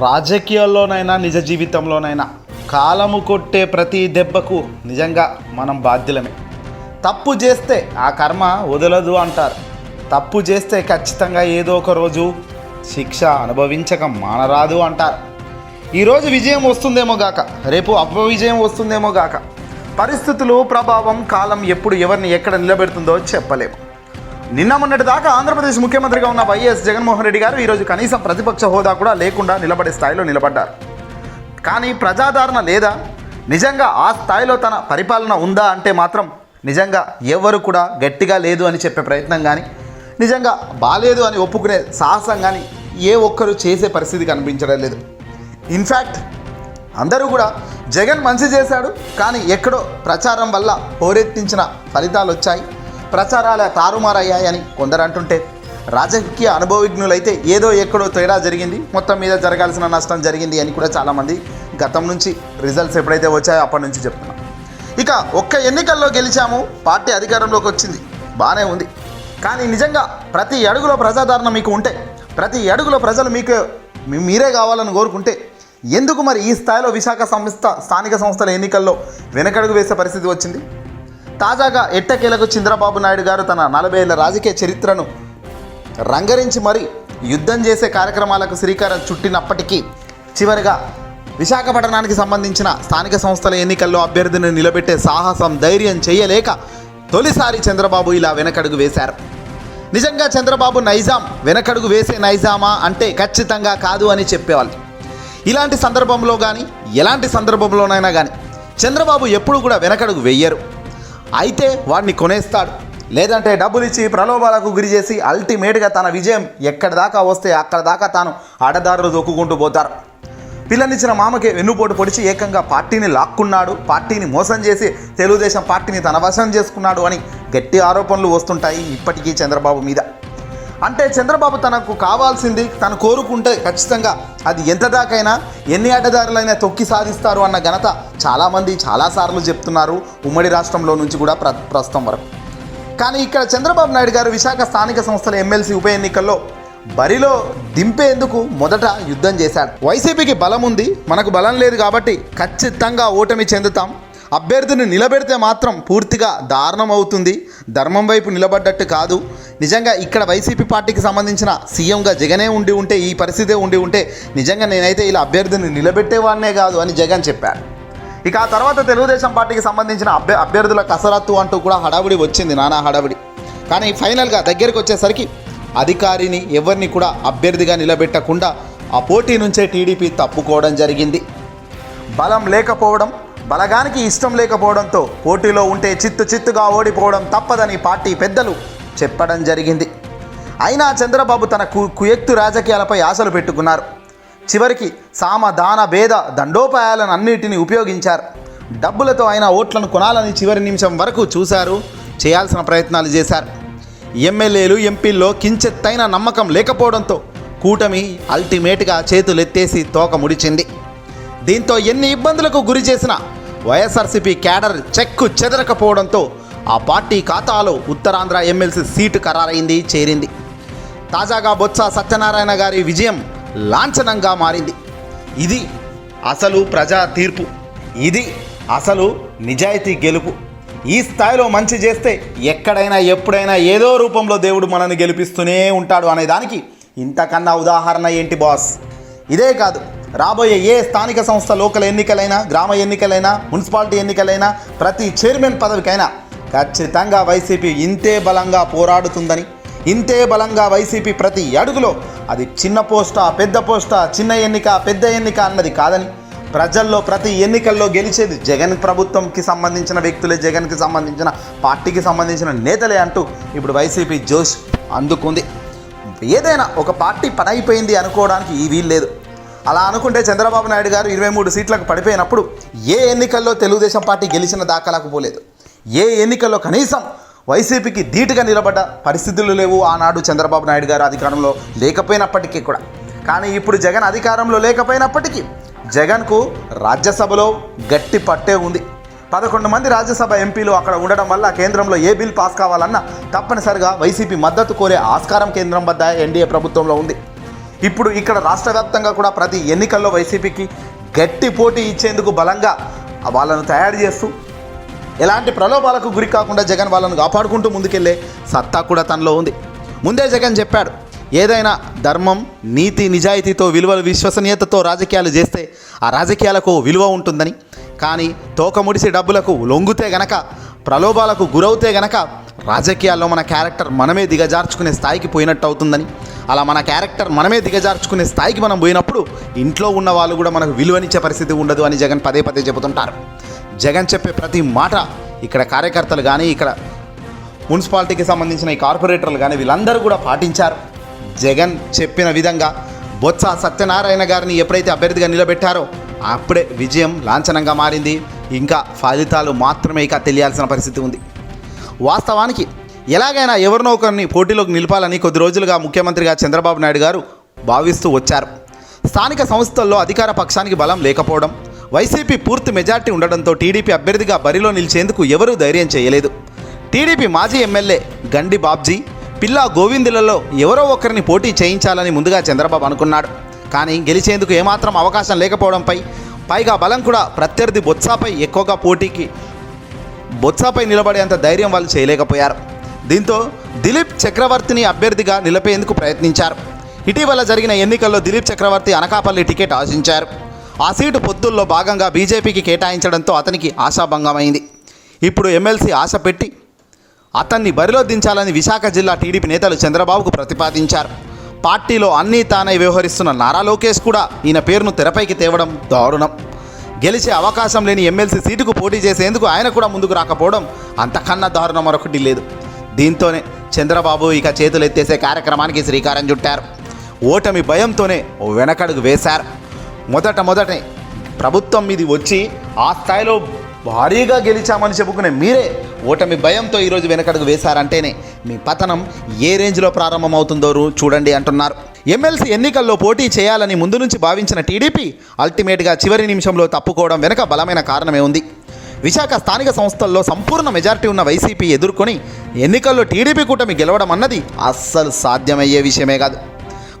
రాజకీయాల్లోనైనా నిజ జీవితంలోనైనా కాలము కొట్టే ప్రతి దెబ్బకు నిజంగా మనం బాధ్యులమే. తప్పు చేస్తే ఆ కర్మ వదలదు అంటారు. తప్పు చేస్తే ఖచ్చితంగా ఏదో ఒక రోజు శిక్ష అనుభవించక మానరాదు అంటారు. ఈరోజు విజయం వస్తుందేమో గాక రేపు అపవిజయం వస్తుందేమో గాక. పరిస్థితులు ప్రభావం కాలం ఎప్పుడు ఎవరిని ఎక్కడ నిలబెడుతుందో చెప్పలేము. నిన్న మొన్నటి దాకా ఆంధ్రప్రదేశ్ ముఖ్యమంత్రిగా ఉన్న వైఎస్ జగన్మోహన్ రెడ్డి గారు ఈరోజు కనీసం ప్రతిపక్ష హోదా కూడా లేకుండా నిలబడే స్థాయిలో నిలబడ్డారు. కానీ ప్రజాదరణ లేదా? నిజంగా ఆ స్థాయిలో తన పరిపాలన ఉందా అంటే మాత్రం నిజంగా ఎవరు కూడా గట్టిగా లేదు అని చెప్పే ప్రయత్నం కానీ నిజంగా బాలేదు అని ఒప్పుకునే సాహసం కానీ ఏ ఒక్కరు చేసే పరిస్థితి కనిపించడం లేదు. ఇన్ఫ్యాక్ట్ అందరూ కూడా జగన్ మంచి చేశాడు కానీ ఎక్కడో ప్రచారం వల్ల హోరెత్తించిన ఫలితాలు వచ్చాయి. ప్రచారాల తారుమారయ్యాయని కొందరు అంటుంటే రాజకీయ అనుభవజ్ఞులైతే ఏదో ఎక్కడో తేడా జరిగింది మొత్తం మీద జరగాల్సిన నష్టం జరిగింది అని కూడా చాలామంది గతం నుంచి రిజల్ట్స్ ఎప్పుడైతే వచ్చాయో అప్పటి నుంచి చెప్తున్నాం. ఇక ఒక్క ఎన్నికల్లో గెలిచాము పార్టీ అధికారంలోకి వచ్చింది బాగానే ఉంది. కానీ నిజంగా ప్రతి అడుగులో ప్రజాదరణ మీకు ఉంటే ప్రతి అడుగులో ప్రజలు మీకు మీరే కావాలని కోరుకుంటే ఎందుకు మరి ఈ స్థాయిలో విశాఖ సంస్థ స్థానిక సంస్థల ఎన్నికల్లో వెనకడుగు వేసే పరిస్థితి వచ్చింది? తాజాగా ఎట్టకేలకు చంద్రబాబు నాయుడు గారు తన నలభై ఏళ్ళ రాజకీయ చరిత్రను రంగరించి మరీ యుద్ధం చేసే కార్యక్రమాలకు శ్రీకారం చుట్టినప్పటికీ చివరిగా విశాఖపట్నానికి సంబంధించిన స్థానిక సంస్థల ఎన్నికల్లో అభ్యర్థిని నిలబెట్టే సాహసం ధైర్యం చేయలేక తొలిసారి చంద్రబాబు ఇలా వెనకడుగు వేశారు. నిజంగా చంద్రబాబు నైజాం వెనకడుగు వేసే నైజామా అంటే ఖచ్చితంగా కాదు అని చెప్పేవాళ్ళు. ఇలాంటి సందర్భంలో కానీ ఎలాంటి సందర్భంలోనైనా కానీ చంద్రబాబు ఎప్పుడు కూడా వెనకడుగు వెయ్యరు అయితే వాడిని కొనేస్తాడు. లేదంటే డబ్బులు ఇచ్చి ప్రలోభాలకు గురి చేసి అల్టిమేట్గా తన విజయం ఎక్కడి దాకా వస్తే అక్కడ దాకా తాను ఆడదారులు దొక్కుకుంటూ పోతారు. పిల్లనిచ్చిన మామకి వెన్నుపోటు పొడిచి ఏకంగా పార్టీని లాక్కున్నాడు. పార్టీని మోసం చేసి తెలుగుదేశం పార్టీని తన వశం చేసుకున్నాడు అని గట్టి ఆరోపణలు వస్తుంటాయి ఇప్పటికీ చంద్రబాబు మీద. అంటే చంద్రబాబు తనకు కావాల్సింది తను కోరుకుంటే ఖచ్చితంగా అది ఎంత దాకైనా ఎన్ని అడ్డదారులైనా తొక్కి సాధిస్తారు అన్న ఘనత చాలామంది చాలాసార్లు చెప్తున్నారు ఉమ్మడి రాష్ట్రంలో నుంచి కూడా ప్ర ప్రస్తుతం వరకు. కానీ ఇక్కడ చంద్రబాబు నాయుడు గారు విశాఖ స్థానిక సంస్థల ఎమ్మెల్సీ ఉప ఎన్నికల్లో బరిలో దింపేందుకు మొదట యుద్ధం చేశాడు. వైసీపీకి బలం ఉంది మనకు బలం లేదు కాబట్టి ఖచ్చితంగా ఓటమి చెందుతాం. అభ్యర్థిని నిలబెడితే మాత్రం పూర్తిగా దారుణం అవుతుంది ధర్మం వైపు నిలబడ్డట్టు కాదు. నిజంగా ఇక్కడ వైసీపీ పార్టీకి సంబంధించిన సీఎంగా జగనే ఉండి ఉంటే ఈ పరిస్థితే ఉండి ఉంటే నిజంగా నేనైతే ఇలా అభ్యర్థిని నిలబెట్టేవాడినే కాదు అని జగన్ చెప్పాడు. ఇక ఆ తర్వాత తెలుగుదేశం పార్టీకి సంబంధించిన అభ్య అభ్యర్థుల కసరత్తు అంటూ కూడా హడావుడి వచ్చింది నానా హడావుడి. కానీ ఫైనల్గా దగ్గరికి వచ్చేసరికి అధికారిని ఎవరిని కూడా అభ్యర్థిగా నిలబెట్టకుండా ఆ పోటీ నుంచే టీడీపీ తప్పుకోవడం జరిగింది. బలం లేకపోవడం బలగానికి ఇష్టం లేకపోవడంతో పోటీలో ఉంటే చిత్తు చిత్తుగా ఓడిపోవడం తప్పదని పార్టీ పెద్దలు చెప్పడం జరిగింది. అయినా చంద్రబాబు తన కు కుయక్తు రాజకీయాలపై ఆశలు పెట్టుకున్నారు. చివరికి సామ దాన భేద దండోపాయాలను అన్నిటిని ఉపయోగించారు. డబ్బులతో అయినా ఓట్లను కొనాలని చివరి నిమిషం వరకు చూశారు చేయాల్సిన ప్రయత్నాలు చేశారు. ఎమ్మెల్యేలు ఎంపీల్లో కించెత్తైన నమ్మకం లేకపోవడంతో కూటమి అల్టిమేట్గా చేతులెత్తేసి తోక ముడిచింది. దీంతో ఎన్ని ఇబ్బందులకు గురి చేసిన వైఎస్ఆర్సీపీ క్యాడర్ చెక్కు చెదరకపోవడంతో ఆ పార్టీ ఖాతాలో ఉత్తరాంధ్ర ఎమ్మెల్సీ సీటు ఖరారైంది చేరింది. తాజాగా బొత్స సత్యనారాయణ గారి విజయం లాంఛనంగా మారింది. ఇది అసలు ప్రజా తీర్పు. ఇది అసలు నిజాయితీ గెలుపు. ఈ స్థాయిలో మంచి చేస్తే ఎక్కడైనా ఎప్పుడైనా ఏదో రూపంలో దేవుడు మనల్ని గెలిపిస్తూనే ఉంటాడు అనే దానికి ఇంతకన్నా ఉదాహరణ ఏంటి బాస్? ఇదే కాదు రాబోయే ఏ స్థానిక సంస్థ లోకల్ ఎన్నికలైనా గ్రామ ఎన్నికలైనా మున్సిపాలిటీ ఎన్నికలైనా ప్రతి చైర్మన్ పదవికైనా ఖచ్చితంగా వైసీపీ ఇంతే బలంగా పోరాడుతుందని ఇంతే బలంగా వైసీపీ ప్రతి అడుగులో అది చిన్న పోస్టా పెద్ద పోస్టా చిన్న ఎన్నిక పెద్ద ఎన్నిక అన్నది కాదని ప్రజల్లో ప్రతి ఎన్నికల్లో గెలిచేది జగన్ ప్రభుత్వంకి సంబంధించిన వ్యక్తులే జగన్కి సంబంధించిన పార్టీకి సంబంధించిన నేతలే అంటూ ఇప్పుడు వైసీపీ జోష్ అందుకుంది. ఏదైనా ఒక పార్టీ పని అయిపోయింది అనుకోవడానికి ఈ వీలు లేదు. అలా అనుకుంటే చంద్రబాబు నాయుడు గారు ఇరవై మూడు సీట్లకు పడిపోయినప్పుడు ఏ ఎన్నికల్లో తెలుగుదేశం పార్టీ గెలిచిన దాఖలకు పోలేదు. ఏ ఎన్నికల్లో కనీసం వైసీపీకి ధీటుగా నిలబడ్డ పరిస్థితులు లేవు ఆనాడు చంద్రబాబు నాయుడు గారు అధికారంలో లేకపోయినప్పటికీ కూడా. కానీ ఇప్పుడు జగన్ అధికారంలో లేకపోయినప్పటికీ జగన్కు రాజ్యసభలో గట్టి పట్టే ఉంది. పదకొండు మంది రాజ్యసభ ఎంపీలు అక్కడ ఉండడం వల్ల కేంద్రంలో ఏ బిల్ పాస్ కావాలన్నా తప్పనిసరిగా వైసీపీ మద్దతు కోరే ఆస్కారం కేంద్రం వద్ద ఎన్డీఏ ప్రభుత్వంలో ఉంది. ఇప్పుడు ఇక్కడ రాష్ట్ర వ్యాప్తంగా కూడా ప్రతి ఎన్నికల్లో వైసీపీకి గట్టి పోటీ ఇచ్చేందుకు బలంగా వాళ్ళను తయారు చేస్తూ ఎలాంటి ప్రలోభాలకు గురి కాకుండా జగన్ వాళ్ళను కాపాడుకుంటూ ముందుకెళ్ళే సత్తా కూడా తనలో ఉంది. ముందే జగన్ చెప్పాడు ఏదైనా ధర్మం నీతి నిజాయితీతో విలువలు విశ్వసనీయతతో రాజకీయాలు చేస్తే ఆ రాజకీయాలకు విలువ ఉంటుందని. కానీ తోక ముడిసి డబ్బులకు లొంగితే గనక ప్రలోభాలకు గురవుతే గనక రాజకీయాల్లో మన క్యారెక్టర్ మనమే దిగజార్చుకునే స్థాయికి పోయినట్టు అవుతుందని. అలా మన క్యారెక్టర్ మనమే దిగజార్చుకునే స్థాయికి మనం పోయినప్పుడు ఇంట్లో ఉన్న వాళ్ళు కూడా మనకు విలువనిచ్చే పరిస్థితి ఉండదు అని జగన్ పదే పదే చెబుతుంటారు. జగన్ చెప్పే ప్రతి మాట ఇక్కడ కార్యకర్తలు కానీ ఇక్కడ మున్సిపాలిటీకి సంబంధించిన ఈ కార్పొరేటర్లు కానీ వీళ్ళందరూ కూడా పాటించారు. జగన్ చెప్పిన విధంగా బొత్స సత్యనారాయణ గారిని ఎప్పుడైతే అభ్యర్థిగా నిలబెట్టారో అప్పుడే విజయం లాంఛనంగా మారింది. ఇంకా ఫలితాలు మాత్రమే ఇక తెలియాల్సిన పరిస్థితి ఉంది. వాస్తవానికి ఎలాగైనా ఎవరినో ఒకరిని పోటీలోకి నిలపాలని కొద్ది రోజులుగా ముఖ్యమంత్రిగా చంద్రబాబు నాయుడు గారు భావిస్తూ వచ్చారు. స్థానిక సంస్థల్లో అధికార పక్షానికి బలం లేకపోవడం వైసీపీ పూర్తి మెజార్టీ ఉండడంతో టీడీపీ అభ్యర్థిగా బరిలో నిలిచేందుకు ఎవరూ ధైర్యం చేయలేదు. టీడీపీ మాజీ ఎమ్మెల్యే గండి బాబ్జీ పిల్లా గోవిందులలో ఎవరో ఒకరిని పోటీ చేయించాలని ముందుగా చంద్రబాబు అనుకున్నాడు. కానీ గెలిచేందుకు ఏమాత్రం అవకాశం లేకపోవడంపై పైగా బలం కూడా ప్రత్యర్థి బొత్సాపై ఎక్కువగా పోటీకి బొత్సాపై నిలబడేంత ధైర్యం వాళ్ళు చేయలేకపోయారు. దీంతో దిలీప్ చక్రవర్తిని అభ్యర్థిగా నిలిపేందుకు ప్రయత్నించారు. ఇటీవల జరిగిన ఎన్నికల్లో దిలీప్ చక్రవర్తి అనకాపల్లి టికెట్ ఆశించారు. ఆ సీటు పొత్తుల్లో భాగంగా బీజేపీకి కేటాయించడంతో అతనికి ఆశాభంగమైంది. ఇప్పుడు ఎమ్మెల్సీ ఆశ పెట్టి అతన్ని బరిలో దించాలని విశాఖ జిల్లా టీడీపీ నేతలు చంద్రబాబుకు ప్రతిపాదించారు. పార్టీలో అన్నీ తానై వ్యవహరిస్తున్న నారా లోకేష్ కూడా ఈయన పేరును తెరపైకి తేవడం దారుణం. గెలిచే అవకాశం లేని ఎమ్మెల్సీ సీటుకు పోటీ చేసేందుకు ఆయన కూడా ముందుకు రాకపోవడం అంతకన్నా దారుణం మరొకటి లేదు. దీంతోనే చంద్రబాబు ఇక చేతులు ఎత్తేసే కార్యక్రమానికి శ్రీకారం చుట్టారు. ఓటమి భయంతోనే ఓ వెనకడుగు వేశారు. మొదట మొదటే ప్రభుత్వం మీది వచ్చి ఆ స్థాయిలో భారీగా గెలిచామని చెప్పుకునే మీరే ఓటమి భయంతో ఈరోజు వెనకడుగు వేశారంటేనే మీ పతనం ఏ రేంజ్లో ప్రారంభమవుతుందో చూడండి అంటున్నారు. ఎమ్మెల్సీ ఎన్నికల్లో పోటీ చేయాలని ముందు నుంచి భావించిన టీడీపీ అల్టిమేట్గా చివరి నిమిషంలో తప్పుకోవడం వెనుక బలమైన కారణమే ఉంది. విశాఖ స్థానిక సంస్థల్లో సంపూర్ణ మెజారిటీ ఉన్న వైసీపీ ఎదుర్కొని ఎన్నికల్లో టీడీపీ కూటమి గెలవడం అన్నది అస్సలు సాధ్యమయ్యే విషయమే కాదు.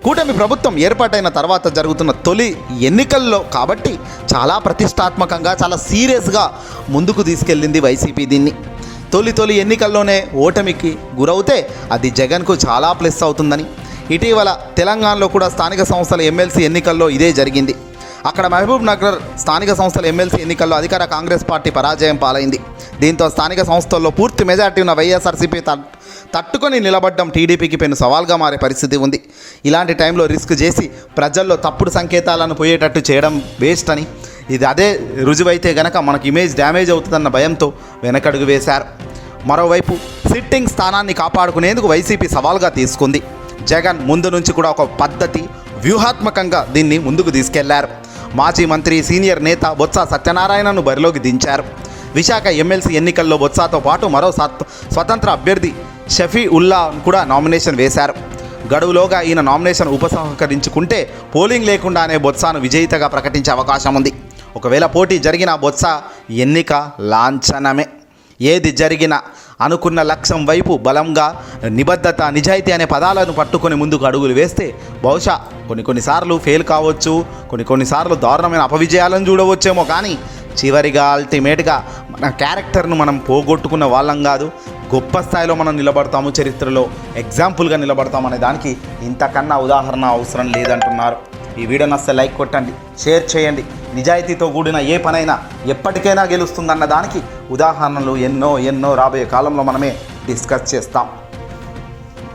కూటమి ప్రభుత్వం ఏర్పాటైన తర్వాత జరుగుతున్న తొలి ఎన్నికల్లో కాబట్టి చాలా ప్రతిష్టాత్మకంగా చాలా సీరియస్గా ముందుకు తీసుకెళ్ళింది వైసీపీ దీన్ని. తొలి తొలి ఎన్నికల్లోనే ఓటమికి గురవుతే అది జగన్కు చాలా ప్లస్ అవుతుందని. ఇటీవల తెలంగాణలో కూడా స్థానిక సంస్థల ఎమ్మెల్సీ ఎన్నికల్లో ఇదే జరిగింది. అక్కడ మహబూబ్ నగర్ స్థానిక సంస్థల ఎమ్మెల్సీ ఎన్నికల్లో అధికార కాంగ్రెస్ పార్టీ పరాజయం పాలైంది. దీంతో స్థానిక సంస్థల్లో పూర్తి మెజార్టీ ఉన్న వైఎస్ఆర్సీపీ తట్టుకొని నిలబడ్డం టీడీపీకి పెను సవాల్గా మారే పరిస్థితి ఉంది. ఇలాంటి టైంలో రిస్క్ చేసి ప్రజల్లో తప్పుడు సంకేతాలను పోయేటట్టు చేయడం వేస్ట్ అని. ఇది అదే రుజువైతే గనక మనకు ఇమేజ్ డ్యామేజ్ అవుతుందన్న భయంతో వెనకడుగు వేశారు. మరోవైపు సిట్టింగ్ స్థానాన్ని కాపాడుకునేందుకు వైసీపీ సవాల్గా తీసుకుంది. జగన్ ముందు నుంచి కూడా ఒక పద్ధతి వ్యూహాత్మకంగా దీన్ని ముందుకు తీసుకెళ్ళారు. మాజీ మంత్రి సీనియర్ నేత బొత్స సత్యనారాయణను బరిలోకి దించారు. విశాఖ ఎమ్మెల్సీ ఎన్నికల్లో బొత్సాతో పాటు మరో సత్ స్వతంత్ర అభ్యర్థి షఫీ ఉల్లా కూడా నామినేషన్ వేశారు. గడువులోగా ఈయన నామినేషన్ ఉపసంహరించుకుంటే పోలింగ్ లేకుండానే బొత్సాను విజేతగా ప్రకటించే అవకాశం ఉంది. ఒకవేళ పోటీ జరిగిన బొత్స ఎన్నిక లాంఛనమే. ఏది జరిగినా అనుకున్న లక్ష్యం వైపు బలంగా నిబద్ధత నిజాయితీ అనే పదాలను పట్టుకొని ముందుకు అడుగులు వేస్తే బహుశా కొన్ని కొన్నిసార్లు ఫెయిల్ కావచ్చు కొన్ని కొన్నిసార్లు దారుణమైన అపవిజయాలను చూడవచ్చేమో కానీ చివరిగా అల్టిమేట్గా మన క్యారెక్టర్ను మనం పోగొట్టుకున్న వాళ్ళం కాదు. గొప్ప స్థాయిలో మనం నిలబడతాము చరిత్రలో ఎగ్జాంపుల్గా నిలబడతామనే దానికి ఇంతకన్నా ఉదాహరణ అవసరం లేదంటున్నారు. ఈ వీడియో అస్సలు లైక్ కొట్టండి షేర్ చేయండి. నిజాయితీతో కూడిన ఏ పనైనా ఎప్పటికైనా గెలుస్తుందన్న దానికి ఉదాహరణలు ఎన్నో ఎన్నో రాబోయే కాలంలో మనమే డిస్కస్ చేస్తాం.